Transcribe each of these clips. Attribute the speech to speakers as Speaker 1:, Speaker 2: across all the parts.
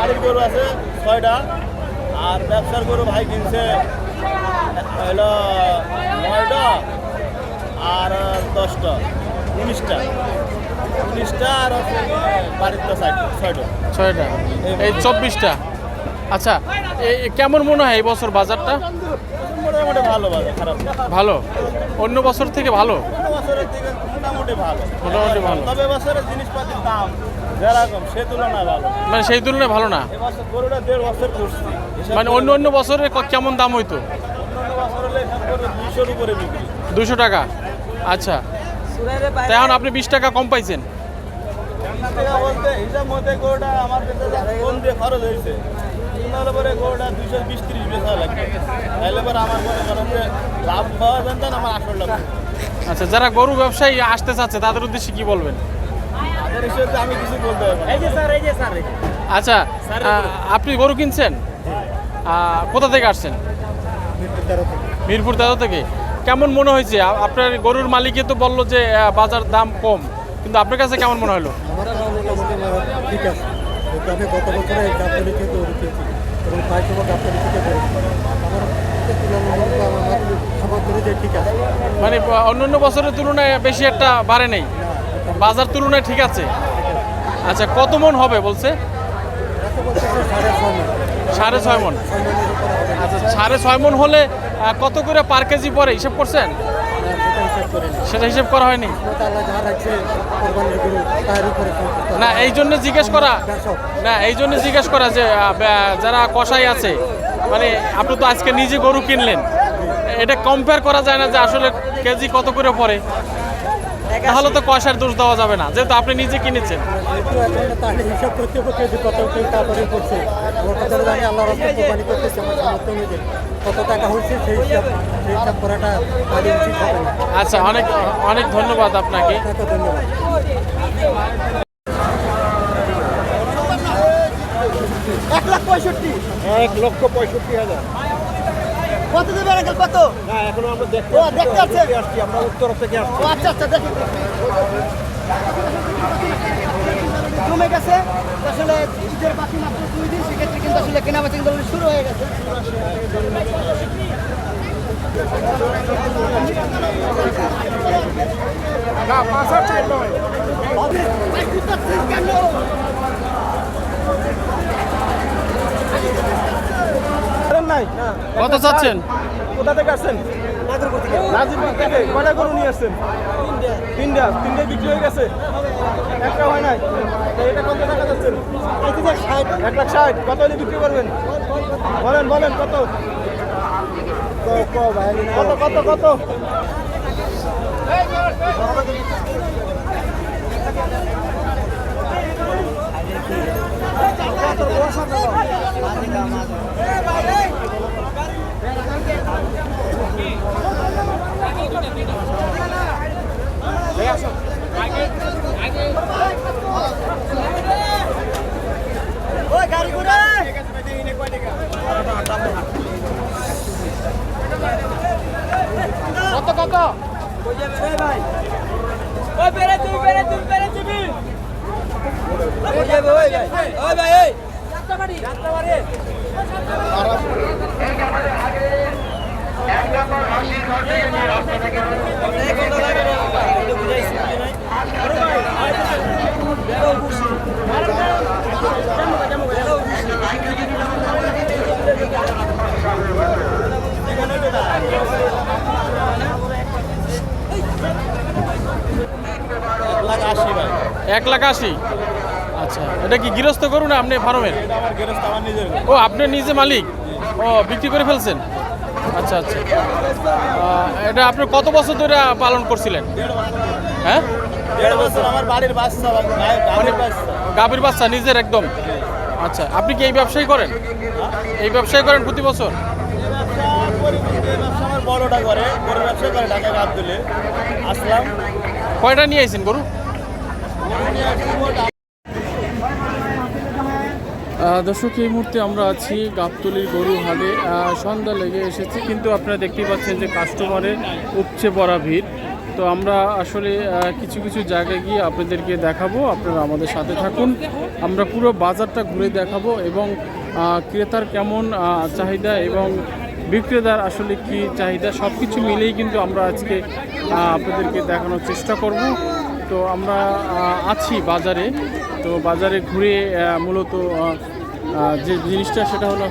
Speaker 1: বাড়ির গরু আছে ছয়টা আর ব্যবসার গরু ভাই কিনছে হলো নয়টা আর দশটা উনিশটা। উনিশটা আর হচ্ছে গিয়ে বাড়ির সাইড ছয়টা।
Speaker 2: ছয়টা। এই চব্বিশটা। আচ্ছা এই কেমন মনে হয় এই বছর বাজারটা?
Speaker 1: মোটামুটি ভালো বাজার খারাপ
Speaker 2: ভালো? অন্য বছর থেকে ভালো?
Speaker 1: মোটামুটি ভালো।
Speaker 2: মোটামুটি ভালো।
Speaker 1: তবে বছরের জিনিসপাতির দাম যেরকম সে তুলনায় ভালো।
Speaker 2: মানে সেই তুলনায় ভালো না?
Speaker 1: এবছর গরুটা দেড় বছর করছি
Speaker 2: মানে অন্য অন্য বছরে কেমন দাম হইতো? দুশো টাকা? আচ্ছা। এখন আপনি বিশ টাকা কম পাইছেন। আচ্ছা যারা গরু ব্যবসায়ী আসতে চাচ্ছে তাদের উদ্দেশ্যে কি বলবেন?
Speaker 1: আমি কিছু বলতে পারব এই যে স্যার এই যে স্যার
Speaker 2: আচ্ছা আপনি গরু কিনছেন? কোথা থেকে আসছেন? মিরপুর দাদা থেকে। কেমন মনে হয়েছে? আপনার গরুর মালিকে তো বলল যে বাজার দাম কম। কিন্তু আপনার কাছে কেমন মনে হলো?
Speaker 3: আমার কাছে মোটামুটি ঠিক আছে। আমি গত বছরে গাবতলি থেকে গরু কিনছি এবং প্রায় সময় গাবতলি থেকে গরু আমার তুলনামূলক আমার আমার অনুযায়ী ঠিক আছে।
Speaker 2: মানে অন্যান্য বছরের তুলনায় বেশি একটা বাড়ে নেই? বাজার তুলনায় ঠিক আছে? আচ্ছা কত মন হবে বলছে?
Speaker 3: সাড়ে ছয় মন।
Speaker 2: আচ্ছা সাড়ে ছয় মন হলে কত করে পার কেজি পরে? হিসেব করছেন?
Speaker 3: সেটা হিসাব করে
Speaker 2: হয়নি। না, এই জন্য জিজ্ঞেস করা, না, এই জন্য জিজ্ঞেস করা যে যারা কষাই আছে মানে আপনি তো আজকে নিজে গরু কিনলেন। এটা কম্পেয়ার করা যায় না যে আসলে কেজি কত করে পড়ে। তাহলে তো কষার দোষ দেওয়া যাবে না যেহেতু আপনি নিজে কিনেছেন। আচ্ছা অনেক অনেক ধন্যবাদ আপনাকে।
Speaker 1: পঁয়ষট্টি। এক লক্ষ পঁয়ষট্টি হাজার।
Speaker 4: কত দেবে আঙ্কেল কত?
Speaker 1: না এখনও আমরা দেখতে
Speaker 4: ও, দেখতে আসছেন?
Speaker 1: আসছি আমরা উত্তর থেকে আসছি।
Speaker 4: ও আচ্ছা আচ্ছা দেখি। কমে গেছে আসলে ঈদের বাকি মাত্র দুই দিন সেক্ষেত্রে কিন্তু আসলে কেনাবেচা কিন্তু শুরু হয়ে গেছে।
Speaker 1: নাই
Speaker 2: কত চাচ্ছেন?
Speaker 1: কোথা থেকে আসছেন? নাজিরপুর থেকে। কয়টা গরু নিয়ে আসছেন? তিনটা। তিনটা। বিক্রি হয়ে গেছে? একটা হয় নাই? এটা কত টাকা যাচ্ছেন এক লাখ ষাট। কত হলে বিক্রি করবেন? বলেন বলেন কত? কত কত কত?
Speaker 4: গাড়ি ঘুরে
Speaker 2: কত কত?
Speaker 4: ওই বেড়ে তুমি বেড়ে তুমি বেড়ে তুমি ওই যাবে ওই ভাই ওই ভাই ওই যাত্রাবাড়ি যাত্রাবাড়ি
Speaker 1: এক লাখ আশি ভাই।
Speaker 2: এক লাখ আশি? আচ্ছা এটা কি গৃহস্থ করুন না আপনি ফার্মের। ও, আপনি নিজে মালিক? ও, বিক্রি করে ফেলছেন? আচ্ছা আচ্ছা। এটা আপনি কত বছর ধরে পালন করছিলেন? হ্যাঁ?
Speaker 1: বাচ্চা
Speaker 2: গাভীর বাচ্চা, নিজের একদম? আচ্ছা আপনি কি এই ব্যবসায়ী করেন? এই ব্যবসায়ী করেন প্রতি বছর?
Speaker 1: ব্যবসা করি আসলাম
Speaker 2: কয়টা নিয়ে আইছেন গরু? দর্শক, এই মুহূর্তে আমরা আছি গাবতলির গরু হাটে সন্ধ্যা লেগে এসেছে, কিন্তু আপনারা দেখতেই পাচ্ছেন যে কাস্টমারের উপচে পড়া ভিড়। তো আমরা আসলে কিছু কিছু জায়গায় গিয়ে আপনাদেরকে দেখাবো, আপনারা আমাদের সাথে থাকুন। আমরা পুরো বাজারটা ঘুরে দেখাবো এবং ক্রেতার কেমন চাহিদা এবং বিক্রেতার আসলে কি চাহিদা সব কিছু মিলেই কিন্তু আমরা আজকে আপনাদেরকে দেখানোর চেষ্টা করব। তো আমরা আছি বাজারে। তো বাজারে ঘুরে মূলত যে জিনিসটা সেটা হলো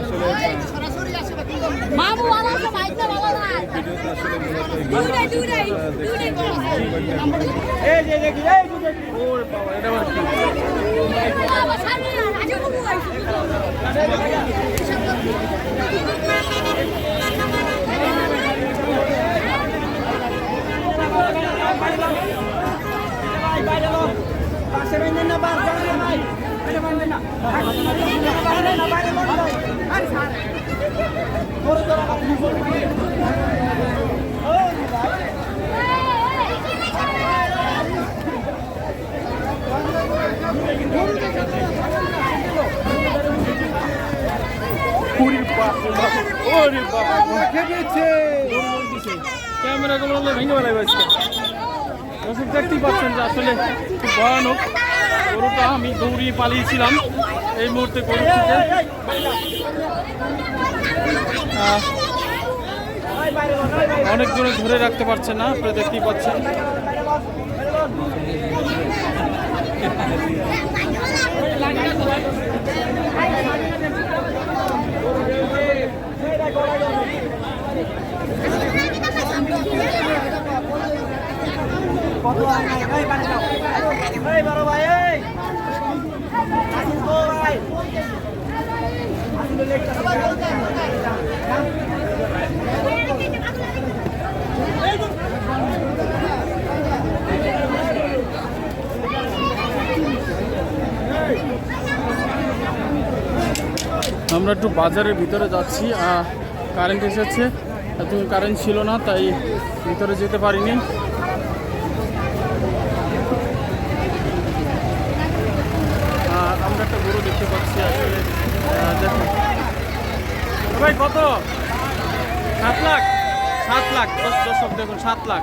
Speaker 1: আসলে
Speaker 5: মামু বাবা ভাইটা ভালো না
Speaker 1: এই
Speaker 5: দুটাই দুটাই দুটাই
Speaker 1: এই যে দেখি এই যে দেখি।
Speaker 2: ওরে বাবা, এটা
Speaker 5: বাবা
Speaker 2: ক্যামেরা গুলো ভেঙে বেলায় দর্শক দেখতেই পাচ্ছেন আসলে খুব ভয়ানক গরুটা আমি দৌড়িয়ে পালিয়েছিলাম এই মুহূর্তে গরু থেকে। অনেকজনে ধরে রাখতে পারছে না, আপনারা দেখতেই পাচ্ছেন। আমরা একটু বাজারের ভিতরে যাচ্ছি কারেন্ট এসেছে। এতক্ষণ কারেন্ট ছিল না, তাই ভিতরে যেতে পারিনি আর আমরা একটা গরু দেখতে পাচ্ছি আসলে। ভাই কত? সাত লাখ? সাত লাখ। দর্শক দেখুন সাত লাখ।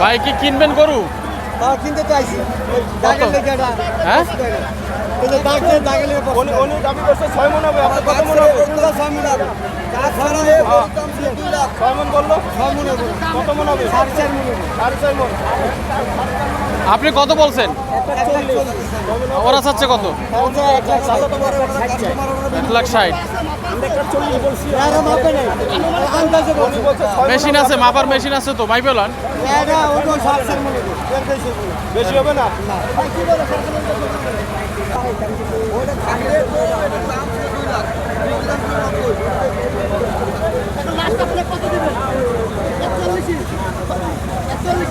Speaker 2: ভাই কি কিনবেন গরু?
Speaker 4: কিনতে চাইছি
Speaker 2: হ্যাঁ
Speaker 1: দাবি করছে ছয় মন হবে আপনার কত মন হবে?
Speaker 4: ছয় মণ হবে।
Speaker 2: আপনি কত বলছেন। ওরা চাচ্ছে কত
Speaker 4: এক লাখ ষাট।
Speaker 2: মেশিন আছে, মাপার মেশিন আছে তো মাই পেলান
Speaker 4: এটা ওটা সাড়ে চার মণ হবে। এর বেশি হবে না। কত দেবেন? একচল্লিশ একচল্লিশ